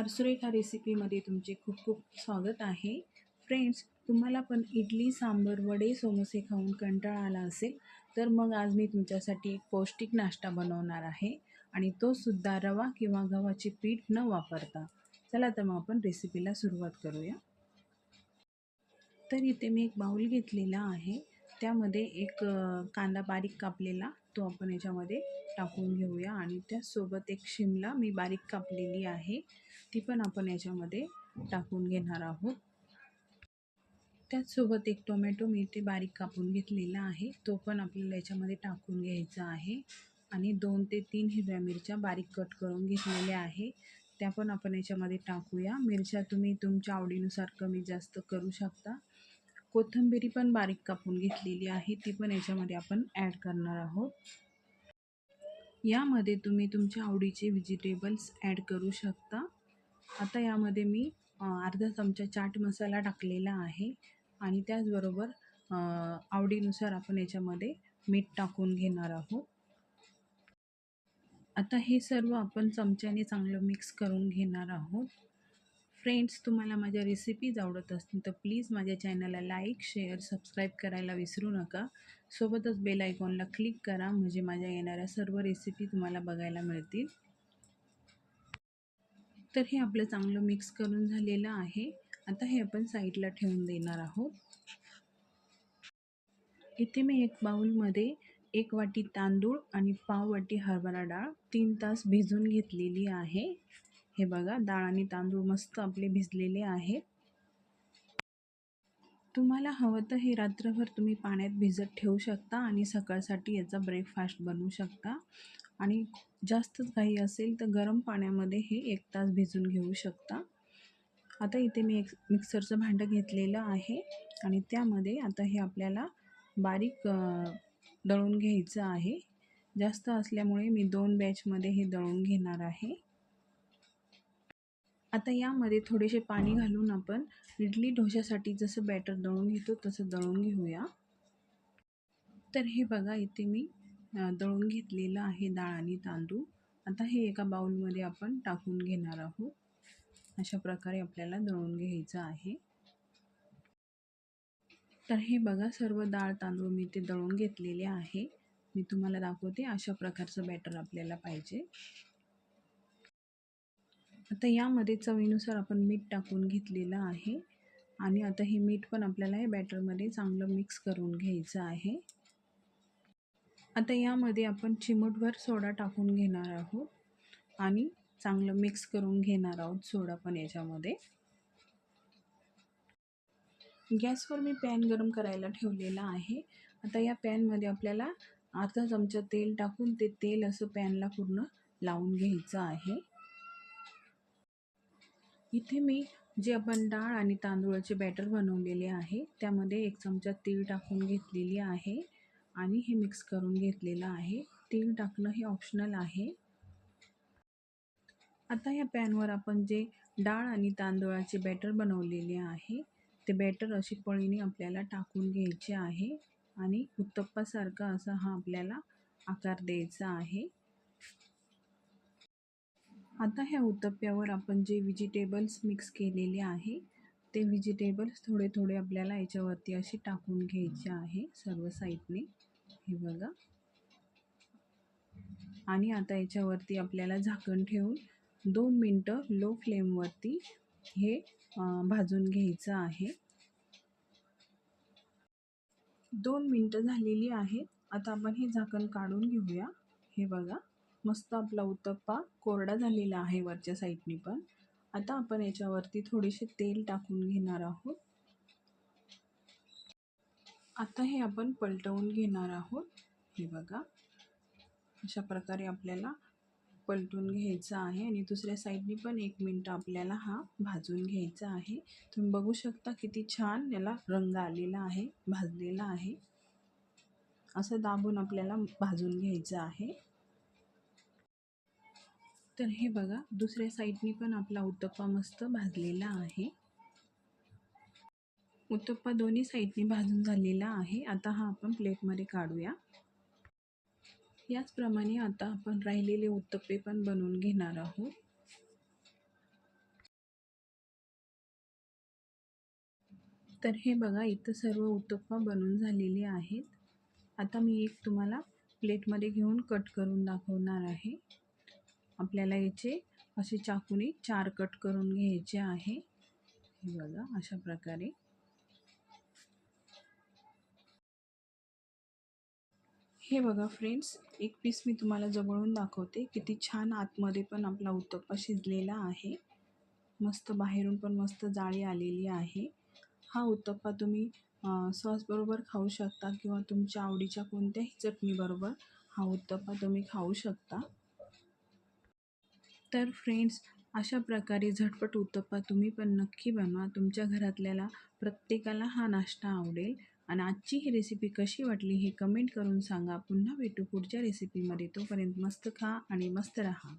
सारसुरेखा रेसिपीमध्ये तुमचे खूप खूप स्वागत आहे. फ्रेंड्स तुम्हाला पण इडली सांबर वडे समोसे खाऊन कंटाळा आला असेल तर मग आज मी तुमच्यासाठी एक पौष्टिक नाश्ता बनवणार आहे आणि तो सुद्धा रवा किंवा गव्हाचे पीठ न वापरता. चला तर मग आपण रेसिपीला सुरुवात करूया. तर इथे मी एक बाऊल घेतलेला आहे. त्यामध्ये एक कांदा बारीक कापलेला तो आपण याच्यामध्ये टाकून घेऊया आणि त्यासोबत एक शिमला मी बारीक कापलेली आहे ती पण आपण याच्यामध्ये टाकून घेणार आहोत. त्याचसोबत एक टोमॅटो मी ते बारीक कापून घेतलेला आहे तो पण आपल्याला याच्यामध्ये टाकून घ्यायचा आहे आणि दोन ते तीन हिरव्या मिरच्या बारीक कट करून घेतलेल्या आहे त्या पण आपण याच्यामध्ये टाकूया. मिरच्या तुम्ही तुमच्या आवडीनुसार कमी जास्त करू शकता. कोथिंबिरी पण बारीक कापून घेतलेली आहे. ती पण याच्यामध्ये आपण ॲड करणार आहोत. यामध्ये तुम्ही तुमच्या आवडीचे व्हेजिटेबल्स ॲड करू शकता. आता यामध्ये मी अर्धा चमचा चाट मसाला टाकलेला आहे. आणि त्याचबरोबर आवडीनुसार आपण याच्यामध्ये मीठ टाकून घेणार आहोत. आता हे सर्व आपण चमच्याने चांगलं मिक्स करून घेणार आहोत. फ्रेंड्स तुम्हाला माझ्या रेसिपीज आवडत असतील तर प्लीज माझ्या चॅनलला लाईक शेअर सबस्क्राईब करायला विसरू नका. सोबतच बेल आयकॉनला क्लिक करा म्हणजे माझ्या येणाऱ्या सर्व रेसिपी तुम्हाला बघायला मिळतील. तर हे आपलं चांगलं मिक्स करून झालेलं आहे. आता हे आपण साईडला ठेवून देणार आहोत. इथे मी एक बाऊलमध्ये एक वाटी तांदूळ आणि पाव वाटी हरभरा डाळ तीन तास भिजून घेतलेली आहे. हे बघा डाळ आणि तांदूळ मस्त आपले भिजलेले आहेत. तुम्हाला हवं तर हे रात्रभर तुम्ही पाण्यात भिजत ठेवू शकता आणि सकाळसाठी याचा ब्रेकफास्ट बनवू शकता. आणि जास्तच काही असेल तर गरम पाण्यामध्ये हे एक तास भिजून घेऊ शकता. आता इथे मी एक मिक्सरचं भांडं घेतलेलं आहे आणि त्यामध्ये आता हे आपल्याला बारीक दळून घ्यायचं आहे. जास्त असल्यामुळे मी दोन बॅचमध्ये हे दळून घेणार आहे. आता यामध्ये थोडेसे पाणी घालून आपण इडली ढोशासाठी जसं बॅटर दळून घेतो तसं दळून घेऊया. तर हे बघा इथे मी दळून घेतलेलं आहे डाळ आणि तांदूळ. आता हे एका बाउलमध्ये आपण टाकून घेणार आहोत. अशा प्रकारे आपल्याला दळून घ्यायचं आहे. तर हे बघा सर्व डाळ तांदूळ मी ते दळून घेतलेले आहे. मी तुम्हाला दाखवते अशा प्रकारचं बॅटर आपल्याला पाहिजे. आता यामध्ये चवीनुसार आपण मीठ टाकून घेतलेलं आहे. आणि आता हे मीठ पण आपल्याला हे बॅटरमध्ये चांगलं मिक्स करून घ्यायचं आहे. आता यामध्ये आपण चिमूटभर सोडा टाकून घेणार आहोत. आणि चांगलं मिक्स करून घेणार आहोत सोडा पण याच्यामध्ये. गॅसवर मी पॅन गरम करायला ठेवलेला आहे. आता या पॅनमध्ये आपल्याला अर्धा चमचा तेल टाकून ते तेल असं पॅनला पूर्ण लावून घ्यायचं आहे. इथे मी जे आपण डाळ आणि तांदूळाचे बॅटर बनवलेले आहे त्यामध्ये एक चमचा तीळ टाकून घेतलेली आहे आणि हे मिक्स करून घेतलेलं आहे. तीळ टाकणं हे ऑप्शनल आहे. आता या पॅनवर आपण जे डाळ आणि तांदूळाचे बॅटर बनवलेले आहे ते बॅटर अशी पळीने आपल्याला टाकून घ्यायचे आहे आणि उत्तप्पासारखा असा हा आपल्याला आकार द्यायचा आहे. आता ह्या उत्तप्प्यावर आपण जे व्हेजिटेबल्स मिक्स केलेले आहे ते व्हेजिटेबल्स थोडे थोडे आपल्याला याच्यावरती असे टाकून घ्यायचे आहे सर्व साईडने. हे बघा. आणि आता याच्यावरती आपल्याला झाकण ठेवून दोन मिनटं लो फ्लेमवरती हे भाजून घ्यायचं आहे. दोन मिनटं झालेली आहेत. आता आपण हे झाकण काढून घेऊया. हे बघा. मस्त आपला उत्तप्पा कोरडा झालेला आहे वरच्या साईडनी पण. आता आपण याच्यावरती थोडेसे तेल टाकून घेणार आहोत. आता हे आपण पलटवून घेणार आहोत. हे बघा. अशा प्रकारे आपल्याला पलटून घ्यायचं आहे आणि दुसऱ्या साईडनी पण एक मिनटं आपल्याला हा भाजून घ्यायचा आहे. तुम्ही बघू शकता किती छान याला रंग आलेला आहे भाजलेला आहे. असं दाबून आपल्याला भाजून घ्यायचं आहे. तर हे बघा दुसऱ्या साईडनी पण आपला उत्तप्पा मस्त भाजलेला आहे. उत्तप्पा दोन्ही साईडनी भाजून झालेला आहे. आता हा आपण प्लेटमध्ये काढूया. याचप्रमाणे आता आपण राहिलेले उत्तप्पे पण बनवून घेणार आहोत. तर हे बघा इथं सर्व उत्तप्पा बनवून झालेले आहेत. आता मी एक तुम्हाला प्लेटमध्ये घेऊन कट करून दाखवणार आहे. आपल्याला याचे असे चाकूने चार कट करून घ्यायचे आहे. हे बघा अशा प्रकारे. हे बघा फ्रेंड्स एक पीस मी तुम्हाला जवळून दाखवते. किती छान आतमध्ये पण आपला उत्तप्पा शिजलेला आहे. मस्त बाहेरून पण मस्त जाळी आलेली आहे. हा उत्तप्पा तुम्ही सॉसबरोबर खाऊ शकता किंवा तुमच्या आवडीच्या कोणत्याही चटणीबरोबर हा उत्तप्पा तुम्ही खाऊ शकता. तर फ्रेंड्स अशा प्रकारे झटपट उत्तप्पा तुम्ही पण नक्की बनवा. तुमच्या घरातल्याला प्रत्येकाला हा नाश्ता आवडेल. आणि आजची ही रेसिपी कशी वाटली हे कमेंट करून सांगा. पुन्हा भेटू पुढच्या रेसिपीमध्ये तोपर्यंत मस्त खा आणि मस्त राहा.